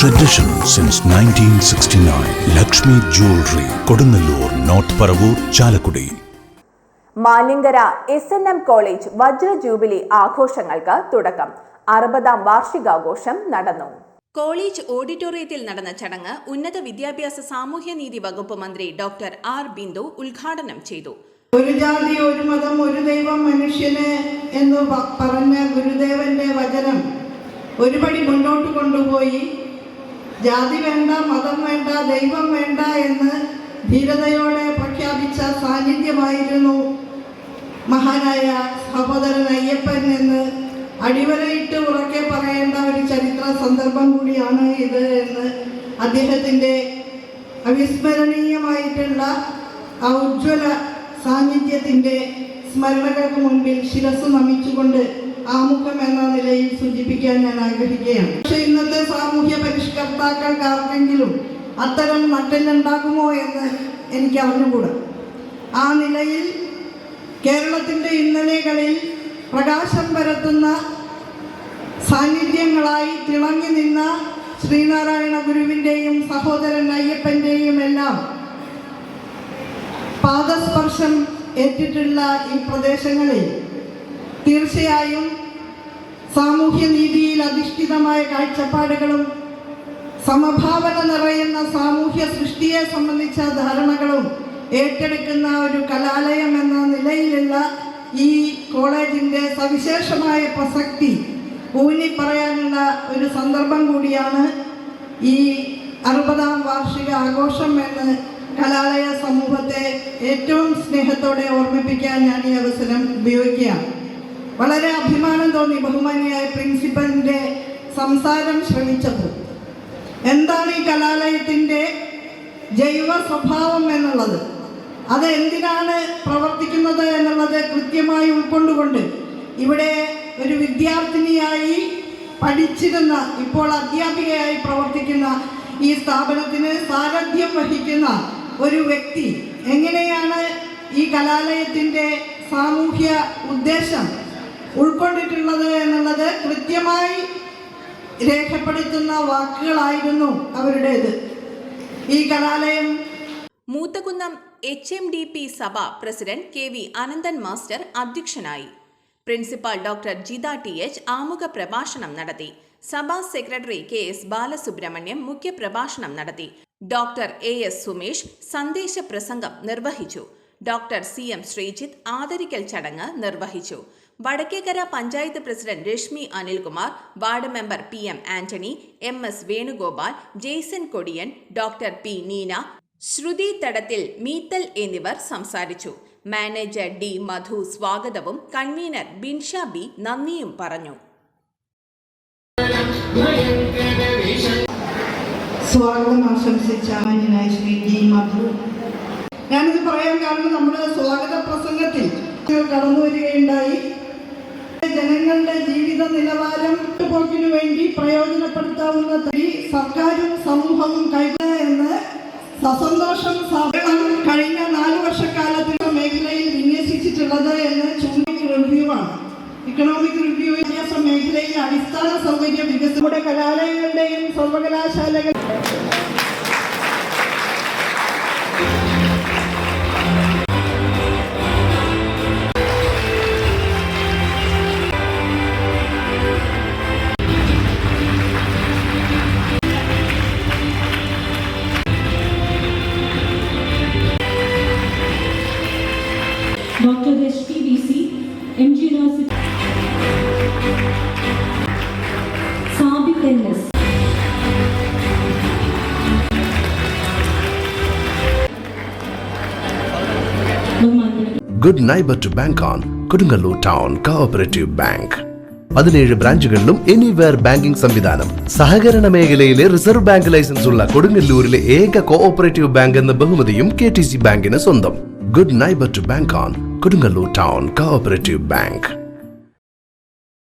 Tradition since 1969. Lakshmi jewellery Kodungallur north Paravur Chalakudy Malinkara S N M college വജ്ര jubilee ആഘോഷങ്ങൾക്ക് തുടക്കം. അറുപതാം വാർഷികാഘോഷം നടന്നു. College ഓഡിറ്റോറിയത്തിൽ നടന്ന ചടങ്ങ് ഉന്നത വിദ്യാഭ്യാസ സാമൂഹ്യനീതി വകുപ്പ് മന്ത്രി ഡോക്ടർ ആർ ബിന്ദു ഉദ്ഘാടനം ചെയ്തു. ഒരു ജാതി ഒരു മതം ഒരു ദൈവം മനുഷ്യന് എന്ന് പറഞ്ഞ ഗുരുദേവന്റെ വചനം ഒരുപടി മുന്നോട്ട് കൊണ്ടുപോയി. ജാതി വേണ്ട മതം വേണ്ട ദൈവം വേണ്ട എന്ന് ധീരതയോടെ പ്രഖ്യാപിച്ച സാന്നിധ്യമായിരുന്നു മഹാനായ സഹോദരൻ അയ്യപ്പൻ എന്ന് അടിവരയിട്ട് ഉറക്കെ പറയേണ്ട ഒരു ചരിത്ര സന്ദർഭം കൂടിയാണ് ഇത് എന്ന് അദ്ദേഹത്തിന്റെ അവിസ്മരണീയമായിട്ടുള്ള ആ ഉജ്ജ്വല സാന്നിധ്യത്തിന്റെ സ്മരണകൾക്ക് മുൻപിൽ ശിരസ് നമിച്ചുകൊണ്ട് ആമുഖം എന്ന നിലയിൽ സൂചിപ്പിക്കാൻ ഞാൻ ആഗ്രഹിക്കുകയാണ്. പക്ഷെ ഇന്നത്തെ സാമൂഹ്യ പരിഷ്കർത്താക്കൾക്ക് ആർക്കെങ്കിലും അത്തരം നട്ടിലുണ്ടാകുമോ എന്ന് എനിക്ക് അറിഞ്ഞുകൂടാ. ആ നിലയിൽ കേരളത്തിന്റെ ഇന്നലെകളിൽ പ്രകാശം പരത്തുന്ന സാന്നിധ്യങ്ങളായി തിളങ്ങി നിന്ന ശ്രീനാരായണ ഗുരുവിന്റെയും സഹോദരൻ അയ്യപ്പന്റെയും എല്ലാം പാദസ്പർശം ഏറ്റിട്ടുള്ള ഈ പ്രദേശങ്ങളിൽ തീർച്ചയായും സാമൂഹ്യ നീതിയിൽ അധിഷ്ഠിതമായ കാഴ്ചപ്പാടുകളും സമഭാവന നിറയുന്ന സാമൂഹ്യ സൃഷ്ടിയെ സംബന്ധിച്ച ധാരണകളും ഏറ്റെടുക്കുന്ന ഒരു കലാലയം എന്ന നിലയിലുള്ള ഈ കോളേജിന്റെ സവിശേഷമായ പ്രസക്തി ഊന്നി പറയാനുള്ള ഒരു സന്ദർഭം കൂടിയാണ് ഈ അറുപതാം വാർഷിക ആഘോഷം എന്ന് കലാലയ സമൂഹത്തെ ഏറ്റവും സ്നേഹത്തോടെ ഓർമ്മിപ്പിക്കാൻ ഞാൻ ഈ അവസരം ഉപയോഗിക്കുകയാണ്. വളരെ അഭിമാനം തോന്നി ബഹുമാനിയായ പ്രിൻസിപ്പലിന്റെ സംസാരം ശ്രമിച്ചത്. എന്താണ് ഈ കലാലയത്തിന്റെ ജൈവ സ്വഭാവം എന്നുള്ളത്? അത് എന്തിനാണ് പ്രവർത്തിക്കുന്നത് എന്നുള്ളത് കൃത്യമായി ഉൾക്കൊണ്ടുകൊണ്ട് ഇവിടെ ഒരു വിദ്യാർത്ഥിനിയായി പഠിച്ചിരുന്ന ഇപ്പോൾ അധ്യാപികയായി പ്രവർത്തിക്കുന്ന ഈ സ്ഥാപനത്തിന് സാരഥ്യം വഹിക്കുന്ന ഒരു വ്യക്തി. എങ്ങനെയാണ് ഈ കലാലയത്തിന്റെ സാമൂഹ്യ ഉദ്ദേശം? ഉൾക്കൊണ്ടിട്ടുള്ളത് എന്നുള്ളത് കൃത്യമായി രേഖപ്പെടുത്തുന്ന വാക്കുകളായിരുന്നു അവരുടേത്. ഈ കലാലയം Moothakunnam H M D P സഭ president K V Ananthan master അധ്യക്ഷനായി. Principal doctor Jitha T H ആമുഖ പ്രഭാഷണം നടത്തി. സഭാ സെക്രട്ടറി കെ എസ് ബാലസുബ്രഹ്മണ്യം മുഖ്യപ്രഭാഷണം നടത്തി. ഡോക്ടർ എ എസ് സുമേഷ് സന്ദേശ പ്രസംഗം നിർവഹിച്ചു. ഡോക്ടർ സി എം ശ്രീജിത്ത് ആദരിക്കൽ ചടങ്ങ് നിർവഹിച്ചു. Vadakkekara panchayat president Reshmi Anilkumar ward member P M Antony M S Venugopal Jaison Kodiyan doctor P Neena Sruthi Thadathil Meethal എന്നിവർ സംസാരിച്ചു. മാനേജർ ഡി മധു സ്വാഗതവും കൺവീനർ ബിൻഷ ബി നന്ദിയും പറഞ്ഞു. സ്വാഗതം ആശംസിച്ച മാന്യനായ ശ്രീ ഡി മധു. ഞാനിത് പറയാൻ കാരണം നമ്മുടെ സ്വാഗത പ്രസംഗത്തിൽ കടന്നു വരികയുണ്ടായി ജനങ്ങളുടെ ജീവിത നിലവാരം പോക്കിനു വേണ്ടി പ്രയോജനപ്പെടുത്താവുന്ന സർക്കാരും സമൂഹവും കൈകൊള്ളുക എന്ന് സസന്തോഷം കഴിഞ്ഞ നാല് വർഷക്കാലത്തിൽ മേഖലയിൽ വിന്യസിച്ചിട്ടുള്ളത് എന്ന് ചൂണ്ടിക്ക് റിവ്യൂ ആണ്. ഇക്കണോമിക് റിവ്യൂ വിദ്യാഭ്യാസ മേഖലയിൽ അടിസ്ഥാന സൗകര്യ വികസനം എച്ച് ടി സർവകലാശാലകൾ C M G University, Sabit NS, ബഹുമാനപ്പെട്ട good neighbour to bank on Kodungallur town cooperative bank പതിനേഴ് ബ്രാഞ്ചുകളിലും എനിവെയർ ബാങ്കിംഗ് സംവിധാനം. സഹകരണ മേഖലയിലെ റിസർവ് ബാങ്ക് ലൈസൻസ് ഉള്ള കൊടുങ്ങല്ലൂരിലെ ഏക കോഓപ്പറേറ്റീവ് ബാങ്ക് എന്ന ബഹുമതിയും കെ ടി സി ബാങ്കിന് സ്വന്തം. Good neighbour to bank on Kodungallur town cooperative bank.